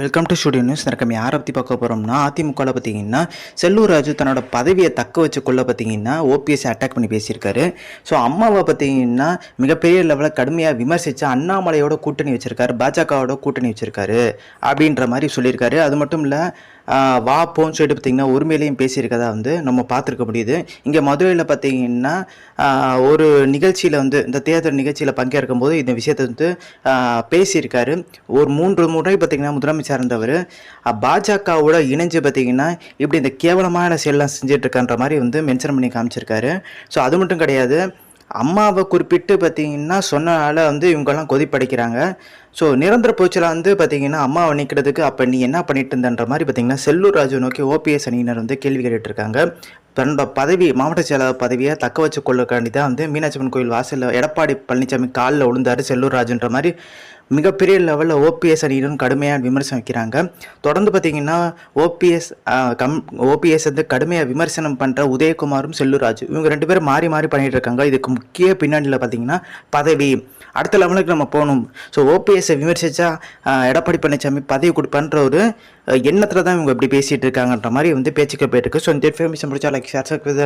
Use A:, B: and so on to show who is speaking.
A: Welcome to studio news நம்ம யாரை பற்றி பார்க்க போகிறோம்னா அதிமுகவில் பார்த்தீங்கன்னா செல்லூர் ராஜு தன்னோட பதவியை தக்க வச்சுக்கொள்ள பார்த்தீங்கன்னா ஓபிஎஸ் அட்டாக் பண்ணி பேசியிருக்காரு. ஸோ அம்மாவை பார்த்தீங்கன்னா மிகப்பெரிய லெவலில் கடுமையாக விமர்சித்து அண்ணாமலையோட கூட்டணி வச்சிருக்காரு பாஜகவோட கூட்டணி வச்சிருக்காரு அப்படின்ற மாதிரி சொல்லியிருக்காரு. அது மட்டும் இல்லை வா போன்னு சொல்லிட்டு பார்த்திங்கன்னா உரிமையிலையும் பேசியிருக்கதா வந்து நம்ம பார்த்துருக்க முடியுது. இங்கே மதுரையில் பார்த்தீங்கன்னா ஒரு நிகழ்ச்சியில் வந்து இந்த தேர்தல் நிகழ்ச்சியில் பங்கேற்கும் போது இந்த விஷயத்தை வந்து பேசியிருக்காரு. ஒரு மூன்று முறை பார்த்தீங்கன்னா முதலமைச்சர் இருந்தவர். பாஜகவோட இணைஞ்சு பார்த்தீங்கன்னா இப்படி இந்த கேவலமான செயலாம் செஞ்சிட்ருக்கன்ற மாதிரி வந்து மென்ஷன் பண்ணி காமிச்சிருக்காரு. ஸோ அது மட்டும் கிடையாது. அம்மாவை குறிப்பிட்டு பார்த்தீங்கன்னா சொன்னனால வந்து இவங்கெல்லாம் கொதிப்படைக்கிறாங்க. ஸோ நிரந்தர பூச்சில் வந்து பார்த்தீங்கன்னா அம்மாவை நிற்கிறதுக்கு அப்போ நீ என்ன பண்ணிட்டு இருந்தன்ற மாதிரி பார்த்தீங்கன்னா செல்லூர் ராஜு நோக்கி ஓபிஎஸ் அணியினர் வந்து கேள்வி கேட்டுட்டு தன்னோட பதவி மாவட்ட செயலாளர் பதவியை தக்க வச்சு கொள்ளக்காண்டி தான் வந்து மீனாட்சியம்மன் கோயில் வாசலில் எடப்பாடி பழனிசாமி காலில் விழுந்தாரு செல்லூர் ராஜுன்ற மாதிரி மிகப்பெரிய லெவலில் ஓபிஎஸ் அணியிடம் கடுமையாக விமர்சனம் வைக்கிறாங்க. தொடர்ந்து பார்த்தீங்கன்னா ஓபிஎஸ் கம் ஓபிஎஸ் வந்து கடுமையாக விமர்சனம் பண்ணுற உதயகுமாரும் செல்லூராஜு. இவங்க ரெண்டு பேரும் மாறி மாறி பண்ணிட்டு இருக்காங்க இதுக்கு முக்கிய பின்னணியில் பார்த்தீங்கன்னா பதவி. அடுத்த லெவலுக்கு நம்ம போகணும். ஸோ ஓபிஎஸ்ஸை விமர்சித்தா எடப்பாடி பழனிசாமி பதவி கொடுப்பேன்ற ஒரு எண்ணத்தில் தான் இவங்க இப்படி பேசிகிட்டு இருக்காங்கன்ற மாதிரி வந்து பேச்சுக்கள் போயிட்டுருக்கு. ஸோ இந்த இன்ஃபர்மேஷன் பிடிச்சா லைக் ஷேர் சப்ஸ்கிரைப்